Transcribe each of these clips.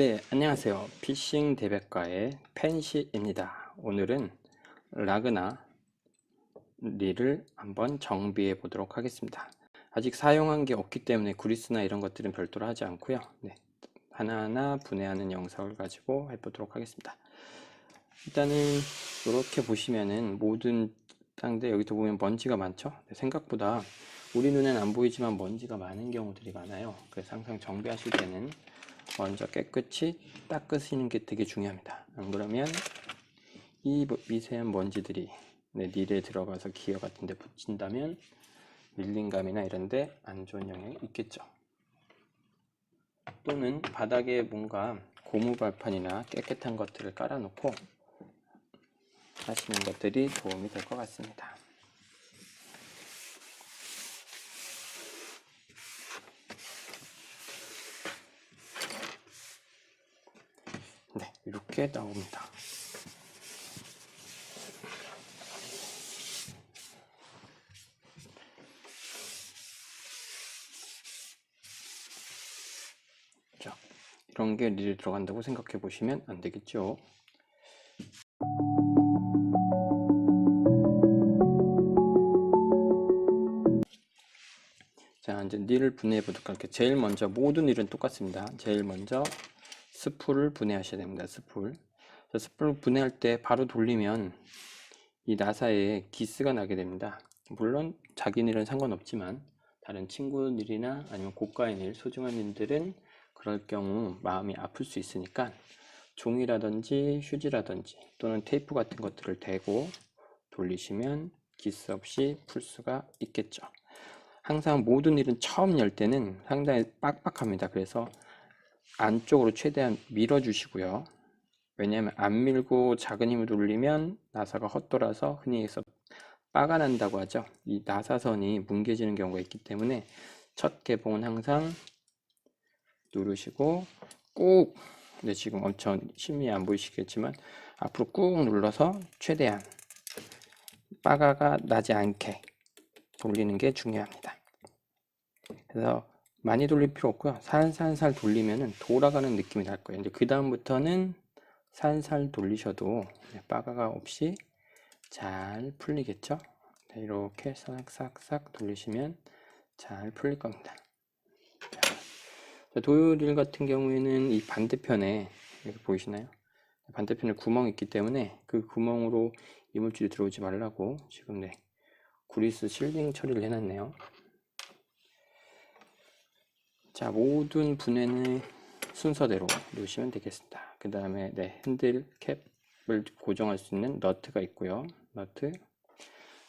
네, 안녕하세요. 피싱 대백과의 펜시입니다. 오늘은 라그나 릴을 한번 정비해 보도록 하겠습니다. 아직 사용한 게 없기 때문에 구리스나 이런 것들은 별도로 하지 않고요. 네, 하나하나 분해하는 영상을 가지고 해보도록 하겠습니다. 일단은 이렇게 보시면은 모든 땅들 여기서 보면 먼지가 많죠? 네, 생각보다 우리 눈엔 안 보이지만 먼지가 많은 경우들이 많아요. 그래서 항상 정비하실 때는 먼저 깨끗이 닦으시는 게 되게 중요합니다. 안 그러면 이 미세한 먼지들이 네, 닐에 들어가서 기어 같은 데 붙인다면 밀림감이나 이런 데 안 좋은 영향이 있겠죠. 또는 바닥에 뭔가 고무 발판이나 깨끗한 것들을 깔아놓고 하시는 것들이 도움이 될 것 같습니다. 네, 이렇게 나옵니다. 자, 이런 게 릴에 들어간다고 생각해 보시면 안 되겠죠. 자, 이제 닐을 분해해 보도록 할게요. 제일 먼저 모든 닐은 똑같습니다. 제일 먼저 스풀을 분해하셔야 됩니다. 스풀. 자, 스풀을 분해할 때 바로 돌리면 이 나사에 기스가 나게 됩니다. 물론 자기 일은 상관없지만 다른 친구 일이나 아니면 고가의 일, 소중한 일들은 그럴 경우 마음이 아플 수 있으니까 종이라든지 휴지라든지 또는 테이프 같은 것들을 대고 돌리시면 기스 없이 풀 수가 있겠죠. 항상 모든 일은 처음 열 때는 상당히 빡빡합니다. 그래서 안쪽으로 최대한 밀어 주시고요. 왜냐하면 안 밀고 작은 힘을 돌리면 나사가 헛돌아서 흔히 해서 빠가 난다고 하죠. 이 나사선이 뭉개지는 경우가 있기 때문에 첫 개봉은 항상 누르시고 꾹 근데 지금 엄청 심히 안 보이시겠지만 앞으로 꾹 눌러서 최대한 빠가가 나지 않게 돌리는 게 중요합니다. 그래서 많이 돌릴 필요 없고요. 살살살 돌리면은 돌아가는 느낌이 날 거예요. 이제 그 다음부터는 살살 돌리셔도 빠가가 없이 잘 풀리겠죠? 네, 이렇게 싹싹싹 돌리시면 잘 풀릴 겁니다. 자, 도요릴 같은 경우에는 이 반대편에 이렇게 보이시나요? 반대편에 구멍이 있기 때문에 그 구멍으로 이물질이 들어오지 말라고 지금 네 구리스 실링 처리를 해놨네요. 자 모든 분해는 순서대로 놓으시면 되겠습니다. 그 다음에 네 핸들 캡을 고정할 수 있는 너트가 있고요. 너트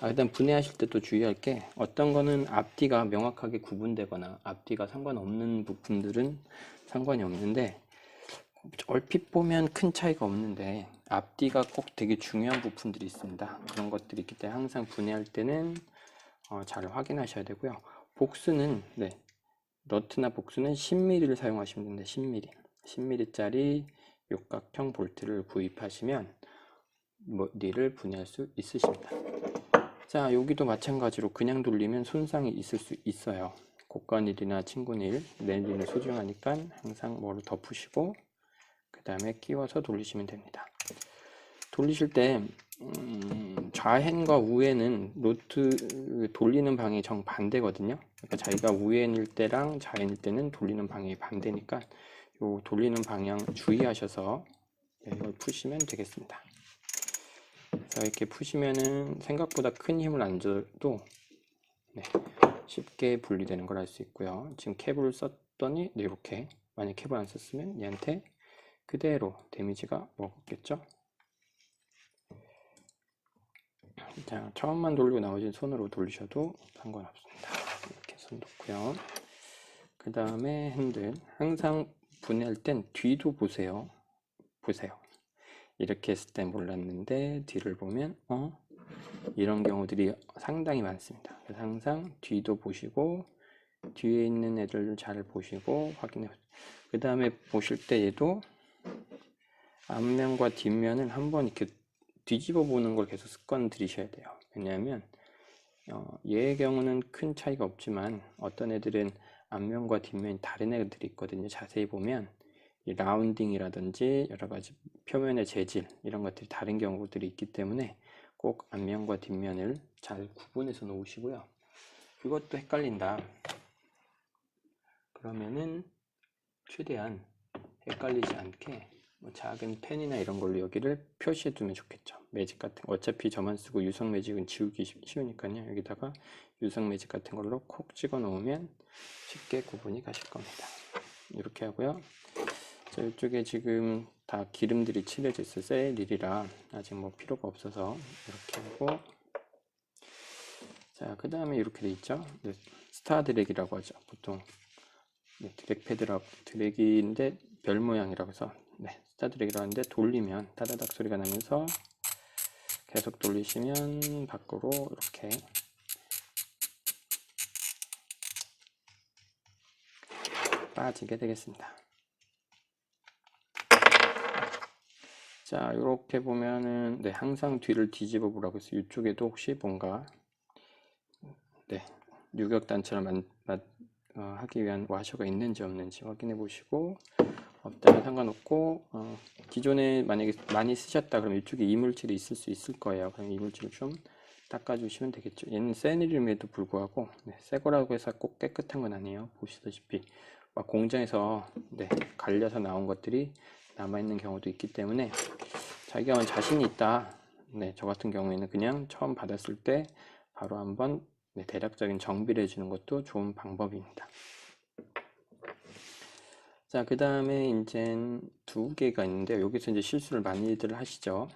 아, 일단 분해하실 때 또 주의할 게 어떤 거는 앞뒤가 명확하게 구분되거나 앞뒤가 상관없는 부품들은 상관이 없는데 얼핏 보면 큰 차이가 없는데 앞뒤가 꼭 되게 중요한 부품들이 있습니다. 그런 것들이 있기 때문에 항상 분해할 때는 어, 잘 확인하셔야 되고요. 복스는 네, 너트나 복스는 10mm를 사용하시면 됩니다. 10mm. 10mm짜리 육각형 볼트를 구입하시면 뭐, 니를 분해할 수 있으십니다. 자, 여기도 마찬가지로 그냥 돌리면 손상이 있을 수 있어요. 고가닐이나 친구닐, 내일은 소중하니까 항상 뭐를 덮으시고 그 다음에 끼워서 돌리시면 됩니다. 돌리실 때 음, 좌hend과 우hend은 노트 돌리는 방이 정반대거든요. 그러니까 자기가 우hend일 때랑 좌hend일 때는 돌리는 방이 반대니까 요 돌리는 방향 주의하셔서 네, 이걸 푸시면 되겠습니다. 자, 이렇게 푸시면은 생각보다 큰 힘을 안 줘도 네, 쉽게 분리되는 걸 알 수 있고요. 지금 캡을 썼더니 네, 이렇게 만약 캡을 안 썼으면 얘한테 그대로 데미지가 먹었겠죠. 자, 처음만 돌리고 나머지는 손으로 돌리셔도 상관없습니다. 이렇게 손 놓고요. 그 다음에 핸들. 항상 분해할 땐 뒤도 보세요. 보세요. 이렇게 했을 때 몰랐는데 뒤를 보면 어 이런 경우들이 상당히 많습니다. 그래서 항상 뒤도 보시고 뒤에 있는 애들 잘 보시고 확인해 보세요. 그 다음에 보실 때 얘도 앞면과 뒷면을 한번 이렇게 뒤집어 보는 걸 계속 습관 들이셔야 돼요. 왜냐하면 어, 얘의 경우는 큰 차이가 없지만 어떤 애들은 앞면과 뒷면이 다른 애들이 있거든요. 자세히 보면 이 라운딩이라든지 여러 가지 표면의 재질 이런 것들이 다른 경우들이 있기 때문에 꼭 앞면과 뒷면을 잘 구분해서 놓으시고요. 그것도 헷갈린다. 그러면은 최대한 헷갈리지 않게 뭐 작은 펜이나 이런 걸로 여기를 표시해 두면 좋겠죠. 매직 같은 거. 어차피 저만 쓰고 유성 매직은 지우기 쉬- 쉬우니까요. 여기다가 유성 매직 같은 걸로 콕 찍어 놓으면 쉽게 구분이 가실 겁니다. 이렇게 하고요. 자, 이쪽에 지금 다 기름들이 칠해져 있어요. 셀일이라 아직 뭐 필요가 없어서 이렇게 하고 자, 그 다음에 이렇게 돼 있죠. 네, 스타 드랙이라고 하죠. 보통 네, 드랙 패드라고 드랙인데 별 모양이라고 해서 네, 스타 드랙이라고 하는데 돌리면 따다닥 소리가 나면서 계속 돌리시면 밖으로 이렇게 빠지게 되겠습니다. 자, 이렇게 보면은 네, 항상 뒤를 뒤집어 보라고 해서 이쪽에도 혹시 뭔가 네, 유격단처럼 만, 만- 어, 하기 위한 와셔가 있는지 없는지 확인해 보시고 없다면 상관없고 어, 기존에 만약에 많이 쓰셨다 그러면 이쪽에 이물질이 있을 수 있을 거예요. 그럼 이물질을 좀 닦아주시면 되겠죠. 얘는 세닐임에도 불구하고 네, 새 거라고 해서 꼭 깨끗한 건 아니에요. 보시다시피 막 공장에서 네, 갈려서 나온 것들이 남아있는 경우도 있기 때문에 자기가 자신이 있다. 네, 저 같은 경우에는 그냥 처음 받았을 때 바로 한번 네, 대략적인 정비를 해주는 것도 좋은 방법입니다. 자, 그 다음에 이제 두 개가 있는데 여기서 이제 실수를 많이들 하시죠.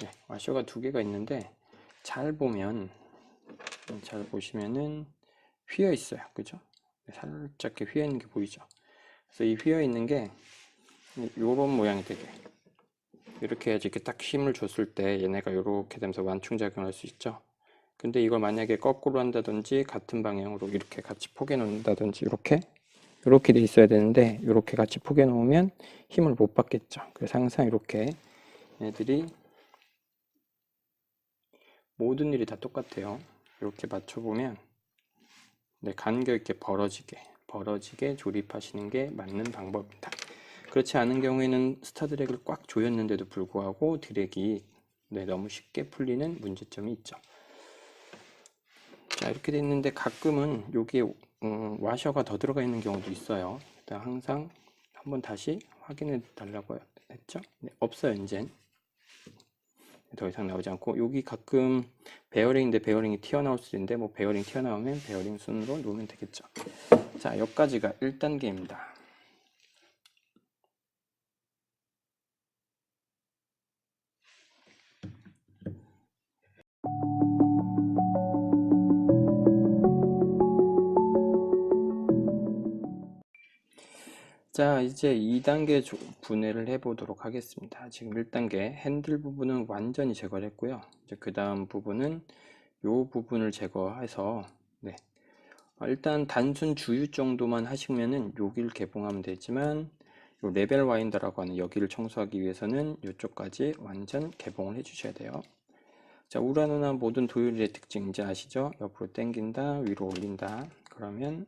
네, 와셔가 두 개가 있는데 잘 보면 음, 잘 보시면은 휘어 있어요. 그죠? 네, 살짝 휘어 있는 게 보이죠? 그래서 이 휘어 있는 게 요런 모양이 되게 이렇게 해야지 이렇게 딱 힘을 줬을 때 얘네가 이렇게 되면서 완충작용을 할수 있죠. 근데 이걸 만약에 거꾸로 한다든지 같은 방향으로 이렇게 같이 포개 놓는다든지 이렇게 이렇게 돼 있어야 되는데 이렇게 같이 포개 놓으면 힘을 못 받겠죠. 그래서 항상 이렇게 얘들이 모든 일이 다 똑같아요. 이렇게 맞춰보면 네, 간격 있게 벌어지게 벌어지게 조립하시는 게 맞는 방법입니다. 그렇지 않은 경우에는 스타 드랙을 꽉 조였는데도 불구하고 드랙이 네, 너무 쉽게 풀리는 문제점이 있죠. 자 이렇게 됐는데 가끔은 여기에 음, 와셔가 더 들어가 있는 경우도 있어요. 일단 항상 한번 다시 확인해 달라고 했죠. 네, 없어요 이젠. 더 이상 나오지 않고 여기 가끔 베어링인데 베어링이 튀어나올 수 있는데 뭐 베어링 튀어나오면 베어링 순으로 놓으면 되겠죠. 자 여기까지가 1단계입니다. 자, 이제 2단계 조- 분해를 해보도록 하겠습니다. 지금 1단계 핸들 부분은 완전히 제거를 했고요. 그 다음 부분은 이 부분을 제거해서, 네. 어, 일단 단순 주유 정도만 하시면은 여기를 개봉하면 되지만, 요 레벨 와인더라고 하는 여기를 청소하기 위해서는 이쪽까지 완전 개봉을 해주셔야 돼요. 자, 우라노나 모든 도요리의 특징 이제 아시죠? 옆으로 당긴다, 위로 올린다. 그러면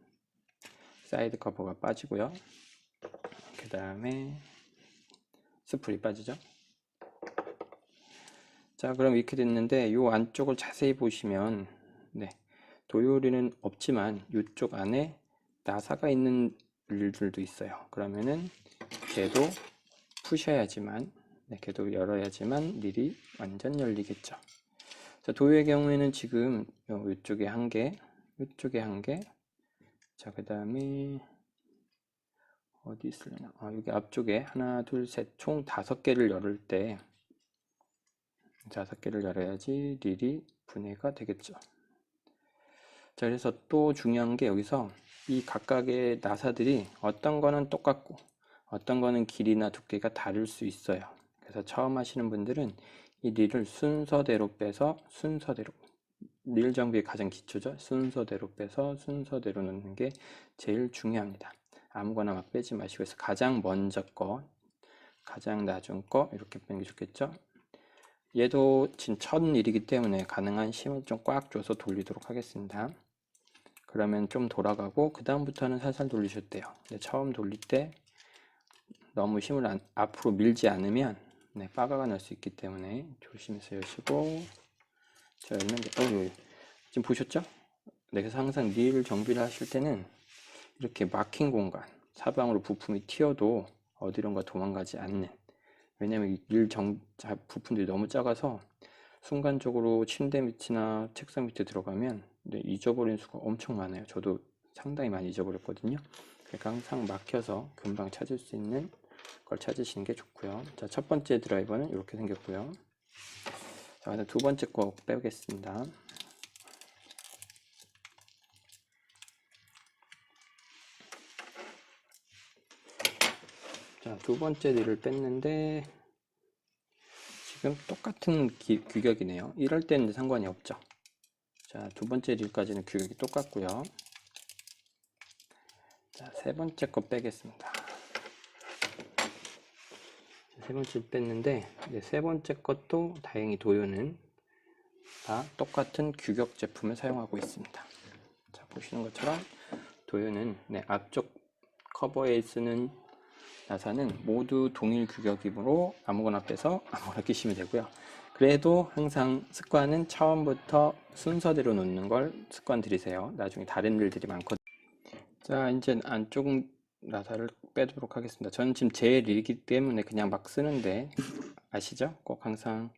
사이드 커버가 빠지고요. 그 다음에 스프리 빠지죠. 자, 그럼 이렇게 됐는데 이 안쪽을 자세히 보시면 네, 도요리는 없지만 이쪽 안에 나사가 있는 일들도 있어요. 그러면은 걔도 푸셔야지만 네, 걔도 열어야지만 릴이 완전 열리겠죠. 자, 도요의 경우에는 지금 이쪽에 한 개, 이쪽에 한 개, 자, 그 다음에 어디 있으려나? 아, 여기 앞쪽에 하나, 둘, 셋, 총 다섯 개를 열을 때 다섯 개를 열어야지 릴이 분해가 되겠죠. 자, 그래서 또 중요한 게 여기서 이 각각의 나사들이 어떤 거는 똑같고 어떤 거는 길이나 두께가 다를 수 있어요. 그래서 처음 하시는 분들은 이 릴을 순서대로 빼서 순서대로 릴 정비의 가장 기초죠. 순서대로 빼서 순서대로 넣는 게 제일 중요합니다. 아무거나 막 빼지 마시고 해서 가장 먼저 거, 가장 낮은 거 이렇게 빼는 게 좋겠죠. 얘도 지금 첫 일이기 때문에 가능한 힘을 좀 꽉 줘서 돌리도록 하겠습니다. 그러면 좀 돌아가고 그 다음부터는 살살 돌리셔도 돼요. 근데 처음 돌릴 때 너무 힘을 안- 앞으로 밀지 않으면 네, 빠가가 날 수 있기 때문에 조심해서 여시고 자 열면 돼. 어, 예. 지금 보셨죠? 네, 그래서 항상 릴 정비를 하실 때는 이렇게 막힌 공간 사방으로 부품이 튀어도 어디론가 도망가지 않는 왜냐면 이릴 정, 자, 부품들이 너무 작아서 순간적으로 침대 밑이나 책상 밑에 들어가면 네, 잊어버린 수가 엄청 많아요. 저도 상당히 많이 잊어버렸거든요. 그러니까 항상 막혀서 금방 찾을 수 있는 걸 찾으시는 게 좋고요. 자, 첫 번째 드라이버는 이렇게 생겼고요. 자, 두 번째 거 빼보겠습니다. 두 번째 릴을 뺐는데 지금 똑같은 기- 규격이네요. 이럴 때는 상관이 없죠. 자, 두 번째 릴까지는 규격이 똑같고요. 자, 세 번째 거 빼겠습니다. 세 번째 뺐는데 세 번째 것도 다행히 도요는 다 똑같은 규격 제품을 사용하고 있습니다. 자, 보시는 것처럼 도요는 네, 앞쪽 커버에 쓰는 나사는 모두 동일 규격이므로 아무거나 빼서 아무거나 끼시면 되고요. 그래도 항상 습관은 처음부터 순서대로 놓는 걸 습관 들이세요. 나중에 다른 일들이 많거든요. 자, 이제 안쪽 나사를 빼도록 하겠습니다. 저는 지금 제 일이기 때문에 그냥 막 쓰는데 아시죠? 꼭 항상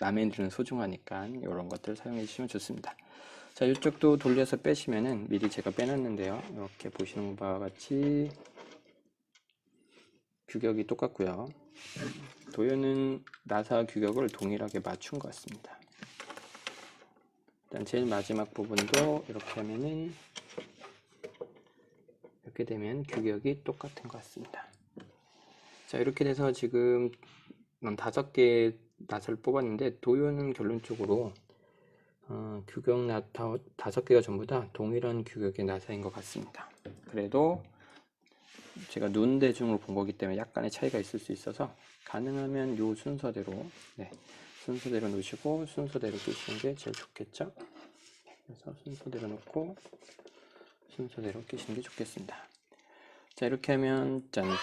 남의 일은 소중하니까 이런 것들 사용해 주시면 좋습니다. 자, 이쪽도 돌려서 빼시면은 미리 제가 빼놨는데요. 이렇게 보시는 바와 같이 규격이 똑같고요. 도요는 나사 규격을 동일하게 맞춘 것 같습니다. 일단 제일 마지막 부분도 이렇게 하면은 이렇게 되면 규격이 똑같은 것 같습니다. 자 이렇게 돼서 지금 난 다섯 개의 나사를 뽑았는데 도요는 결론적으로 어, 규격 나사 다섯 개가 전부 다 동일한 규격의 나사인 것 같습니다. 그래도 제가 눈 대중으로 본 거기 때문에 약간의 차이가 있을 수 있어서 가능하면 요 순서대로 네, 순서대로 놓으시고 순서대로 끼시는 게 제일 좋겠죠? 그래서 순서대로 놓고 순서대로 끼시는 게 좋겠습니다. 자 이렇게 하면 짠짠짠